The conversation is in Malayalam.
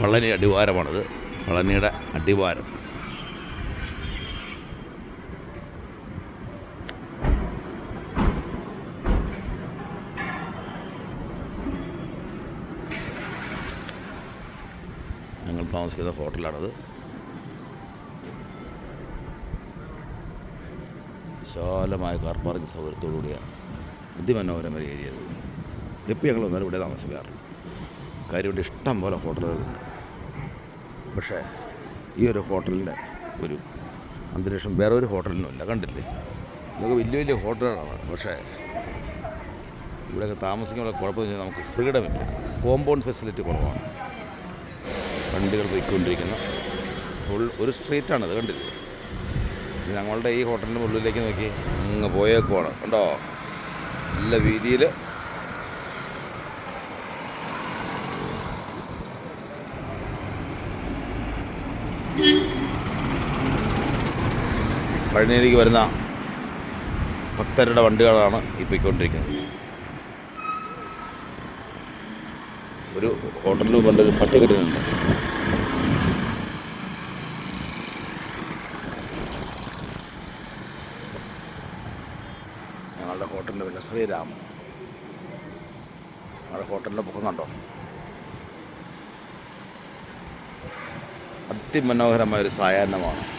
പളനി അടിവാരമാണിത്. പളനിയുടെ അടിവാരം. ഞങ്ങൾ താമസിക്കുന്ന ഹോട്ടലാണത്. വിശാലമായ കാർ പാർക്കിംഗ് സൗകര്യത്തോടുകൂടിയാണ് അതിമനോഹരമായ ഏരിയ എപ്പോൾ ഞങ്ങൾ വന്നാലും ഇവിടെ താമസിക്കാറുണ്ട്. കാര്യം ഇവിടെ ഇഷ്ടം പോലെ ഹോട്ടലുകളുണ്ട് പക്ഷേ ഈ ഒരു ഹോട്ടലിന്റെ ഒരു അന്തരീക്ഷം വേറെ ഒരു ഹോട്ടലിനും ഇല്ല. കണ്ടില്ലേ? ഇതൊക്കെ വലിയ വലിയ ഹോട്ടലുകളാണ്. പക്ഷേ ഇവിടെയൊക്കെ താമസിക്കുമ്പോൾ കുഴപ്പമെന്ന് വെച്ചാൽ നമുക്ക് ഫ്രീഡം ഇല്ല. കോമ്പൗണ്ട് ഫെസിലിറ്റി കുറവാണ്. വണ്ടികൾ പോയിക്കൊണ്ടിരിക്കുന്ന ഫുൾ ഒരു സ്ട്രീറ്റാണിത് കണ്ടില്ലേ? ഞങ്ങളുടെ ഈ ഹോട്ടലിന്റെ ഉള്ളിലേക്ക് നോക്കി. അങ്ങ് പോയേക്കുവാണ്. കണ്ടോ? നല്ല വീതിയിൽ പഴനിയിലേക്ക് വരുന്ന ഭക്തരുടെ വണ്ടികളാണ് ഈ പോയിക്കൊണ്ടിരിക്കുന്നത്. ഒരു ഹോട്ടലിന് പണ്ട് പട്ടികരുന്നുണ്ട് ഞങ്ങളുടെ ഹോട്ടലിന്റെ പിന്നെ ശ്രീരാമൻ ഞങ്ങളുടെ ഹോട്ടലിന്റെ പൊക്കം കണ്ടോ? അതിമനോഹരമായ ഒരു സായാഹ്നമാണ്.